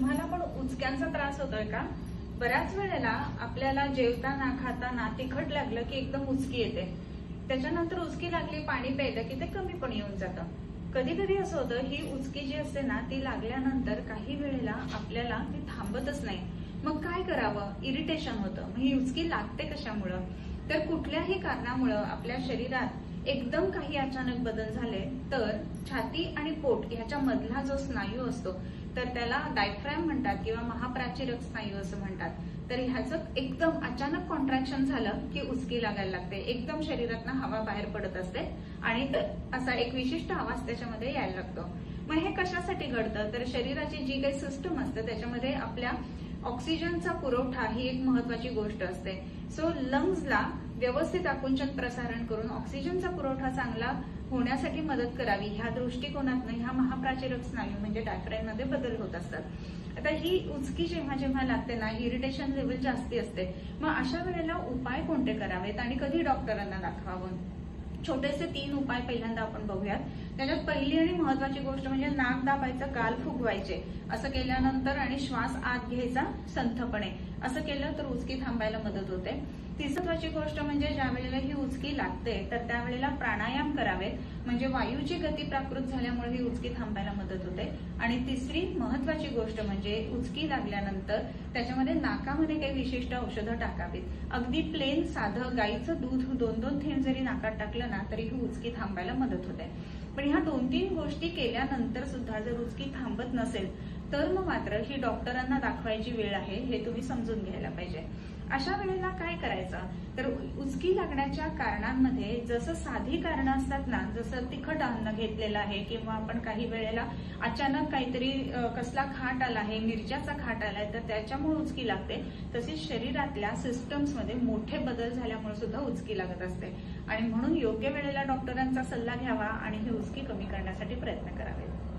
तुम्हाला पण उचक्यांचा त्रास होतोय का? बऱ्याच वेळेला आपल्याला जेवताना खाताना तिखट लागलं की एकदम उचकी येते. त्याच्यानंतर उचकी लागली पाणी प्यायलं की ते कमी पण येऊन जातं. कधी कधी असं होतं ही उचकी जी असते ना ती लागल्यानंतर काही वेळेला आपल्याला ती थांबतच नाही. मग काय करावं? इरिटेशन होतं. मग ही उचकी लागते कशामुळं? तर कुठल्याही कारणामुळं आपल्या शरीरात एकदम काही अचानक बदल झाले तर छाती आणि पोट ह्याच्या मधला जो स्नायू असतो तर त्याला डायफ्रॅम म्हणतात किंवा महाप्राचीरक स्नायू असं म्हणतात. तर ह्याचं एकदम अचानक कॉन्ट्रॅक्शन झालं की उचकी लागायला लागते. एकदम शरीरातनं हवा बाहेर पडत असते आणि असा एक विशिष्ट आवाज त्याच्यामध्ये यायला लागतो. मग हे कशासाठी घडतं? तर शरीराची जी काही सिस्टम असते त्याच्यामध्ये आपल्या ऑक्सिजनचा पुरवठा ही एक महत्वाची गोष्ट असते. सो लंग्सला व्यवस्थित आकुंचन प्रसारण करून ऑक्सिजनचा पुरवठा चांगला होण्यासाठी मदत करावी. ह्या दृष्टिकोनातनं ह्या महाप्राचीरक स्नायू म्हणजे डायफ्राममध्ये बदल होत असतात. आता ही उचकी जेव्हा जेव्हा लागते ना इरिटेशन लेवल जास्ती असते. मग अशा वेळेला उपाय कोणते करावेत आणि कधी डॉक्टरांना दाखवावं? छोटेसे तीन उपाय पहिल्यांदा आपण बघूयात. त्याच्यात पहिली आणि महत्वाची गोष्ट म्हणजे नाक दाबायचं गाल फुगवायचे. असं केल्यानंतर आणि श्वास आत घ्यायचा संथपणे. असं केलं तर उचकी थांबायला मदत होते. तिसरी गोष्ट म्हणजे ज्या वेळेला ही उचकी लागते तर त्यावेळेला प्राणायाम करावेत. म्हणजे वायूची गती प्राकृत झाल्यामुळे ही उचकी थांबायला मदत होते. आणि तिसरी महत्वाची गोष्ट म्हणजे उचकी लागल्यानंतर त्याच्यामध्ये नाकामध्ये काही विशिष्ट औषधं टाकावीत. अगदी प्लेन साधं गाईचं दूध दोन दोन थेंब जरी नाकात टाकलं ना तरी ही उचकी थांबायला मदत होते. पण ह्या दोन तीन गोष्टी केल्यानंतर सुद्धा जर उचकी थांबत नसेल तर मग मात्र ही डॉक्टरांना दाखवायची वेळ आहे हे तुम्ही समजून घ्यायला पाहिजे. अशा वेळेला काय करायचं? तर उचकी लागण्याच्या कारणांमध्ये जसं साधी कारणं असतात ना जसं तिखट अन्न घेतलेलं आहे किंवा आपण काही वेळेला अचानक काहीतरी कसला खाट आला आहे मिरच्याचा खाट आलाय तर त्याच्यामुळे उचकी लागते. तसेच शरीरातल्या सिस्टम्समध्ये मोठे बदल झाल्यामुळे सुद्धा उचकी लागत असते. आणि म्हणून योग्य वेळेला डॉक्टरांचा सल्ला घ्यावा आणि ही उचकी कमी करण्यासाठी प्रयत्न करावेत.